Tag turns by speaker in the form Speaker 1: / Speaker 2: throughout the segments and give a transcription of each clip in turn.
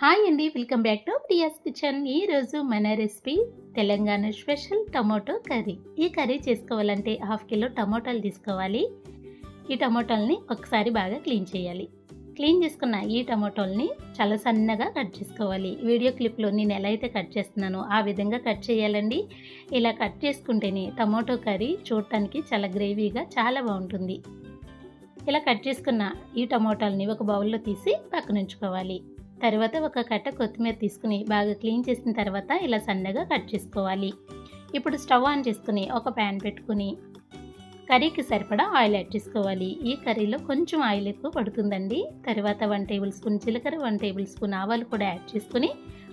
Speaker 1: Hi అండి welcome back to Priya's kitchen ఈరోజు మన recipe Telangana special tomato curry. ఈ కర్రీ చేసుకోవాలంటే హాఫ్ కిలో టమాటాలు తీసుకోవాలి. ఈ టమాటాలని ఒకసారి బాగా క్లీన్ చేయాలి. క్లీన్ చేసుకున్న ఈ టమాటోల్ని చాలా సన్నగా కట్ చేసుకోవాలి. వీడియో క్లిప్లో నేను ఎలా అయితే కట్ చేస్తున్నానో ఆ విధంగా కట్ చేయాలండి. ఇలా కట్ చేసుకుంటేనే టమాటో కర్రీ చూడటానికి చాలా గ్రేవీగా చాలా బాగుంటుంది. ఇలా కట్ చేసుకున్న ఈ టమాటాలని ఒక బౌల్లో తీసి పక్కనుంచుకోవాలి తర్వాత ఒక కట్ట కొత్తిమీర తీసుకుని బాగా క్లీన్ చేసిన తర్వాత ఇలా సన్నగా కట్ చేసుకోవాలి. ఇప్పుడు స్టవ్ ఆన్ చేసుకుని ఒక ప్యాన్ పెట్టుకుని కర్రీకి సరిపడా ఆయిల్ యాడ్ చేసుకోవాలి. ఈ కర్రీలో కొంచెం ఆయిల్ ఎక్కువ పడుతుందండి. తర్వాత వన్ టేబుల్ స్పూన్ జీలకర్ర వన్ టేబుల్ స్పూన్ ఆవాలు కూడా యాడ్ చేసుకుని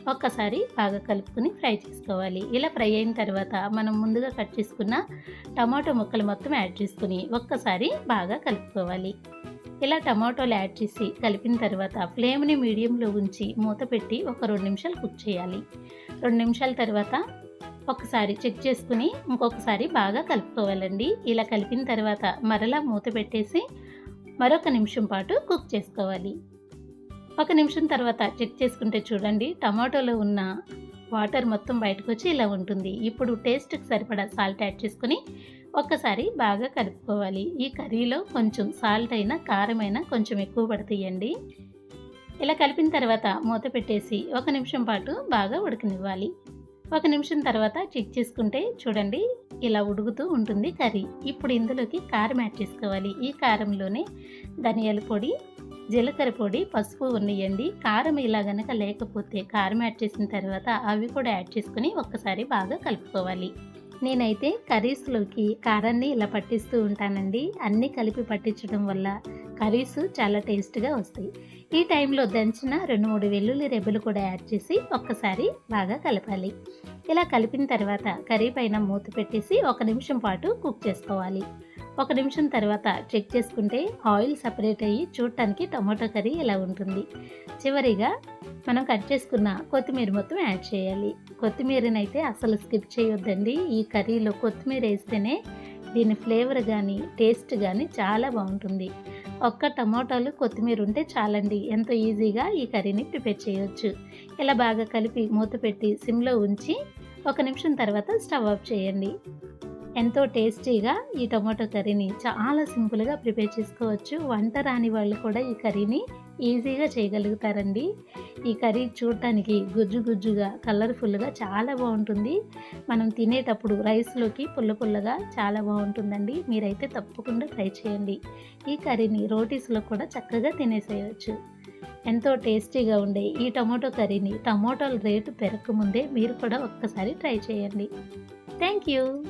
Speaker 1: ఒక్కసారి బాగా కలుపుకొని ఫ్రై చేసుకోవాలి. ఇలా ఫ్రై అయిన తర్వాత మనం ముందుగా కట్ చేసుకున్న టమాటో ముక్కలు మొత్తం యాడ్ చేసుకుని ఒక్కసారి బాగా కలుపుకోవాలి. ఇలా టమాటోలు యాడ్ చేసి కలిపిన తర్వాత ఫ్లేమ్ని మీడియంలో ఉంచి మూత పెట్టి ఒక రెండు నిమిషాలు కుక్ చేయాలి. రెండు నిమిషాల తర్వాత ఒకసారి చెక్ చేసుకుని ఇంకొకసారి బాగా కలుపుకోవాలండి. ఇలా కలిపిన తర్వాత మరలా మూత పెట్టేసి మరొక నిమిషం పాటు కుక్ చేసుకోవాలి. ఒక నిమిషం తర్వాత చెక్ చేసుకుంటే చూడండి టమాటోలో ఉన్న వాటర్ మొత్తం బయటకు వచ్చి ఇలా ఉంటుంది. ఇప్పుడు టేస్ట్కి సరిపడా సాల్ట్ యాడ్ చేసుకుని ఒక్కసారి బాగా కలుపుకోవాలి. ఈ కర్రీలో కొంచెం సాల్ట్ అయినా కారం అయినా కొంచెం ఎక్కువ పడతాయండి. ఇలా కలిపిన తర్వాత మూత పెట్టేసి ఒక నిమిషం పాటు బాగా ఉడకనివ్వాలి. ఒక నిమిషం తర్వాత చెక్ చేసుకుంటే చూడండి ఇలా ఉడుకుతూ ఉంటుంది కర్రీ. ఇప్పుడు ఇందులోకి కారం యాడ్ చేసుకోవాలి. ఈ కారంలోనే ధనియాల పొడి జీలకర్ర పొడి పసుపు ఉన్నాయండి. కారం ఇలా గనక లేకపోతే కారం యాడ్ చేసిన తర్వాత అవి కూడా యాడ్ చేసుకుని ఒక్కసారి బాగా కలుపుకోవాలి. నేనైతే కర్రీస్లోకి కారాన్ని ఇలా పట్టిస్తూ ఉంటానండి. అన్నీ కలిపి పట్టించడం వల్ల కర్రీస్ చాలా టేస్ట్గా వస్తాయి. ఈ టైంలో దంచిన రెండు మూడు వెల్లుల్లి రెబ్బలు కూడా యాడ్ చేసి ఒక్కసారి బాగా కలపాలి. ఇలా కలిపిన తర్వాత కర్రీ పైన మూత పెట్టేసి ఒక నిమిషం పాటు కుక్ చేసుకోవాలి. ఒక నిమిషం తర్వాత చెక్ చేసుకుంటే ఆయిల్ సపరేట్ అయ్యి చూడటానికి టమాటో కర్రీ ఇలా ఉంటుంది. చివరిగా మనం కట్ చేసుకున్న కొత్తిమీర మొత్తం యాడ్ చేయాలి. కొత్తిమీరని అయితే అసలు స్కిప్ చేయొద్దండి. ఈ కర్రీలో కొత్తిమీర వేస్తేనే దీని ఫ్లేవర్ కానీ టేస్ట్ కానీ చాలా బాగుంటుంది. ఒక్క టమాటాలు కొత్తిమీర ఉంటే చాలండి. ఎంతో ఈజీగా ఈ కర్రీని ప్రిపేర్ చేయొచ్చు. ఇలా బాగా కలిపి మూత పెట్టి సిమ్లో ఉంచి ఒక నిమిషం తర్వాత స్టవ్ ఆఫ్ చేయండి. ఎంతో టేస్టీగా ఈ టమాటో కర్రీని చాలా సింపుల్గా ప్రిపేర్ చేసుకోవచ్చు. వంట రాని వాళ్ళు కూడా ఈ కర్రీని ఈజీగా చేయగలుగుతారండి. ఈ కర్రీ చూడటానికి గుజ్జు గుజ్జుగా కలర్ఫుల్గా చాలా బాగుంటుంది. మనం తినేటప్పుడు రైస్లోకి పుల్ల పుల్లగా చాలా బాగుంటుందండి. మీరైతే తప్పకుండా ట్రై చేయండి. ఈ కర్రీని రోటీస్లో కూడా చక్కగా తినేసేయచ్చు. ఎంతో టేస్టీగా ఉండే ఈ టమోటో కర్రీని టమోటాల రేటు పెరగకముందే మీరు కూడా ఒక్కసారి ట్రై చేయండి. Thank you